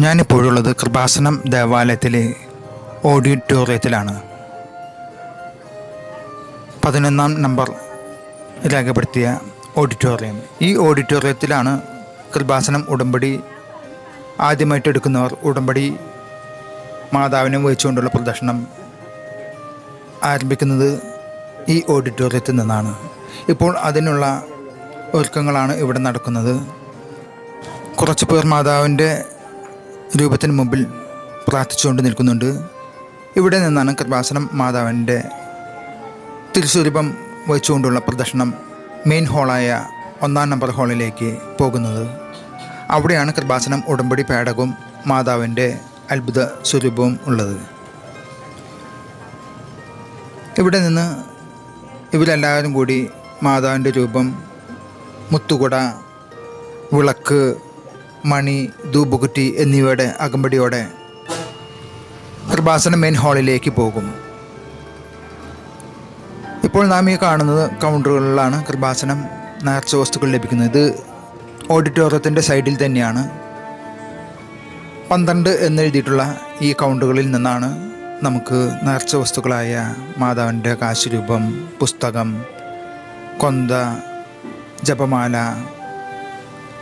ഞാനിപ്പോഴുള്ളത് കൃപാസനം ദേവാലയത്തിലെ ഓഡിറ്റോറിയത്തിലാണ്. പതിനൊന്നാം നമ്പർ രേഖപ്പെടുത്തിയ ഓഡിറ്റോറിയം. ഈ ഓഡിറ്റോറിയത്തിലാണ് കൃപാസനം ഉടമ്പടി ആദ്യമായിട്ട് എടുക്കുന്നവർ ഉടമ്പടി മാതാവിനെ വഹിച്ചുകൊണ്ടുള്ള പ്രദർശനം ആരംഭിക്കുന്നത് ഈ ഓഡിറ്റോറിയത്തിൽ നിന്നാണ്. ഇപ്പോൾ അതിനുള്ള ഒരുക്കങ്ങളാണ് ഇവിടെ നടക്കുന്നത്. കുറച്ച് പേർ മാതാവിന്റെ രൂപത്തിന് മുമ്പിൽ പ്രാർത്ഥിച്ചുകൊണ്ട് നിൽക്കുന്നുണ്ട്. ഇവിടെ നിന്നാണ് കൃപാസനം മാതാവിന്റെ തിരുസ്വരൂപം വഹിച്ചുകൊണ്ടുള്ള പ്രദർശനം മെയിൻ ഹോളായ ഒന്നാം നമ്പർ ഹോളിലേക്ക് പോകുന്നത്. അവിടെയാണ് കൃപാസനം ഉടമ്പടി പേടകവും മാതാവിന്റെ അത്ഭുത സ്വരൂപവും ഉള്ളത്. ഇവിടെ നിന്ന് ഇവരെല്ലാവരും കൂടി മാതാവിന്റെ രൂപം മുത്തുകുട വിളക്ക് മണി ധൂപകുറ്റി എന്നിവയുടെ അകമ്പടിയോടെ കൃപാസന മെയിൻ ഹാളിലേക്ക് പോകും. ഇപ്പോൾ നാം ഈ കാണുന്നത് കൗണ്ടറുകളിലാണ് കൃപാസനം നേർച്ച വസ്തുക്കൾ ലഭിക്കുന്നത്. ഇത് ഓഡിറ്റോറിയത്തിന്റെ സൈഡിൽ തന്നെയാണ്. പന്ത്രണ്ട് എന്നെഴുതിയിട്ടുള്ള ഈ കൗണ്ടുകളിൽ നിന്നാണ് നമുക്ക് നേർച്ച വസ്തുക്കളായ മാതാവിന്റെ കാശുരൂപം പുസ്തകം കൊന്ത ജപമാല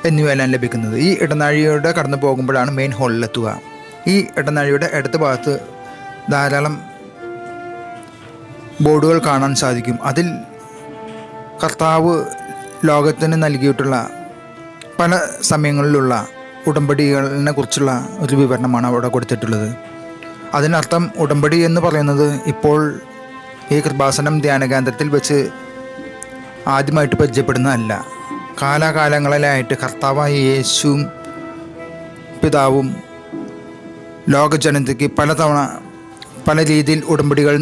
എന്നിവയെല്ലാം ലഭിക്കുന്നത്. ഈ ഇടനാഴിയുടെ കടന്നു പോകുമ്പോഴാണ് മെയിൻ ഹാളിലെത്തുക ഈ ഇടനാഴിയുടെ ഇടത് ഭാഗത്ത് ധാരാളം ബോർഡുകൾ കാണാൻ സാധിക്കും. അതിൽ കർത്താവ് ലോകത്തിന് നൽകിയിട്ടുള്ള പല സമയങ്ങളിലുള്ള ഉടമ്പടികളെ കുറിച്ചുള്ള ഒരു വിവരണമാണ് അവിടെ കൊടുത്തിട്ടുള്ളത്. അതിനർത്ഥം ഉടമ്പടി എന്ന് പറയുന്നത് ഇപ്പോൾ ഈ കൃപാസനം ധ്യാന കേന്ദ്രത്തിൽ വെച്ച് ആദ്യമായിട്ട് പരിചയപ്പെടുന്നതല്ല. കാലാകാലങ്ങളിലായിട്ട് കർത്താവായ യേശുവും പിതാവും ലോകജനതയ്ക്ക് പലതവണ പല രീതിയിൽ ഉടമ്പടികൾ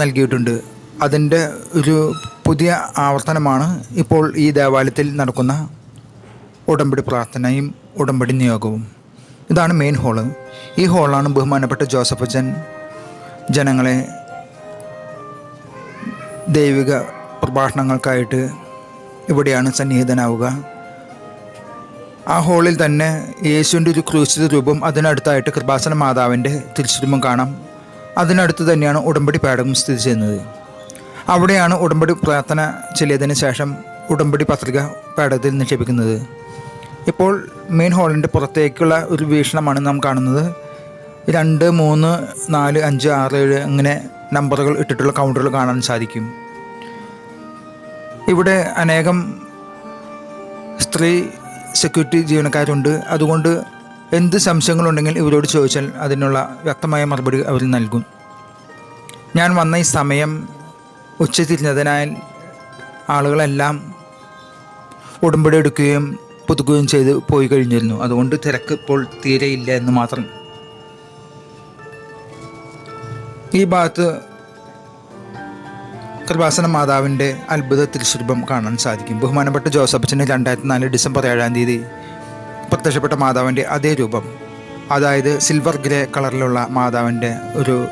നൽകിയിട്ടുണ്ട്. അതിന്റെ ഒരു പുതിയ ആവർത്തനമാണ് ഇപ്പോൾ ഈ ദേവാലയത്തിൽ നടക്കുന്ന ഉടമ്പടി പ്രാർത്ഥനയും ഉടമ്പടി നിയോഗവും. ഇതാണ് മെയിൻ ഹോൾ ഈ ഹോളാണ് ബഹുമാനപ്പെട്ട ജോസഫ് അച്ഛൻ ജനങ്ങളെ ദൈവിക പ്രഭാഷണങ്ങൾക്കായിട്ട് ഇവിടെയാണ് സന്നിഹിതനാവുക. ആ ഹോളിൽ തന്നെ യേശുവിന്റെ ഒരു ക്രൂശിത രൂപം അതിനടുത്തായിട്ട് കൃപാസന മാതാവിന്റെ തിരിച്ചുരുമ്പം കാണാം. അതിനടുത്ത് തന്നെയാണ് ഉടമ്പടി പേടകം സ്ഥിതി ചെയ്യുന്നത്. അവിടെയാണ് ഉടമ്പടി പ്രാർത്ഥന ചെല്ലിയതിന് ശേഷം ഉടമ്പടി പത്രിക പേടകത്തിൽ നിക്ഷേപിക്കുന്നത്. ഇപ്പോൾ മെയിൻ ഹാളിന്റെ പുറത്തേക്കുള്ള ഒരു വീക്ഷണമാണ് നാം കാണുന്നത്. രണ്ട് മൂന്ന് നാല് അഞ്ച് ആറ് ഏഴ് അങ്ങനെ നമ്പറുകൾ ഇട്ടിട്ടുള്ള കൗണ്ടറുകൾ കാണാൻ സാധിക്കും. ഇവിടെ അനേകം സ്ത്രീ സെക്യൂരിറ്റി ജീവനക്കാരുണ്ട്. അതുകൊണ്ട് എന്ത് സംശയങ്ങളുണ്ടെങ്കിൽ ഇവരോട് ചോദിച്ചാൽ അതിനുള്ള വ്യക്തമായ മറുപടി അവർ നൽകും. ഞാൻ വന്ന ഈ സമയം ഉച്ചതിരിഞ്ഞതിനാൽ ആളുകളെല്ലാം ഉടമ്പടി എടുക്കുകയും പുതുക്കുകയും ചെയ്ത് പോയി കഴിഞ്ഞിരുന്നു. അതുകൊണ്ട് തിരക്ക് ഇപ്പോൾ തീരെയില്ല എന്ന് മാത്രം. ഈ ഭാഗത്ത് കൃപാസന മാതാവിന്റെ അത്ഭുത തിരുശുൽഭം കാണാൻ സാധിക്കും. ബഹുമാനപ്പെട്ട ജോസഫച്ചന് രണ്ടായിരത്തി നാല് ഡിസംബർ ഏഴാം തീയതി പ്രത്യക്ഷപ്പെട്ട മാതാവിന്റെ അതേ രൂപം അതായത് സിൽവർ ഗ്രേ കളറിലുള്ള മാതാവിന്റെ ഒരു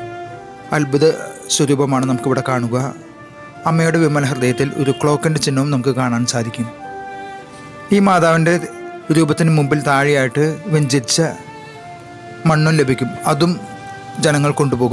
അത്ഭുത സ്വരൂപമാണ് നമുക്കിവിടെ കാണുക. അമ്മയുടെ വിമല ഹൃദയത്തിൽ ഒരു ക്ലോക്കിന്റെ ചിഹ്നവും നമുക്ക് കാണാൻ സാധിക്കും. ഈ മാതാവിന്റെ രൂപത്തിന് മുമ്പിൽ താഴെയായിട്ട് വെഞ്ചിച്ച മണ്ണും ലഭിക്കും. അതും ജനങ്ങൾ കൊണ്ടുപോകുന്നു.